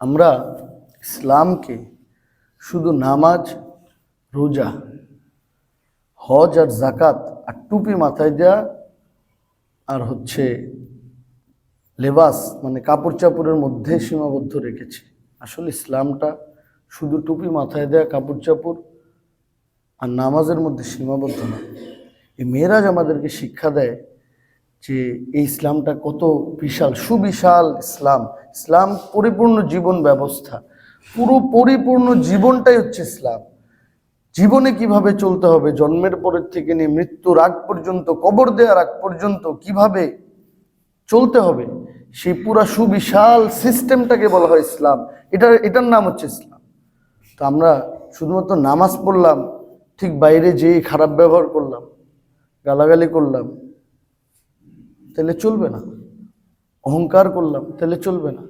আমরা ইসলামকে শুধু নামাজ, রোজা, হজ আর জাকাত আর টুপি মাথায় দেওয়া আর হচ্ছে লেবাস মানে কাপড় চাপড়ের মধ্যে সীমাবদ্ধ রেখেছি। আসলে ইসলামটা শুধু টুপি মাথায় দেওয়া কাপড় চাপড় আর নামাজের মধ্যে সীমাবদ্ধ না। এই মেয়েরাজ আমাদেরকে শিক্ষা দেয় যে এই ইসলামটা কত বিশাল, সুবিশাল ইসলাম। ইসলাম পরিপূর্ণ জীবন ব্যবস্থা। পুরো পরিপূর্ণ জীবনটাই হচ্ছে ইসলাম। জীবনে কীভাবে চলতে হবে, জন্মের পরের থেকে নিয়ে মৃত্যুর আগ পর্যন্ত, কবর দেওয়ার আগ পর্যন্ত কীভাবে চলতে হবে, সেই পুরা সুবিশাল সিস্টেমটাকে বলা হয় ইসলাম। এটা এটার নাম হচ্ছে ইসলাম। তো আমরা শুধুমাত্র নামাজ পড়লাম, ঠিক বাইরে যেয়ে খারাপ ব্যবহার করলাম, গালাগালি করলাম, তাহলে চলবে না। অহংকার করলাম তাহলে চলবে না।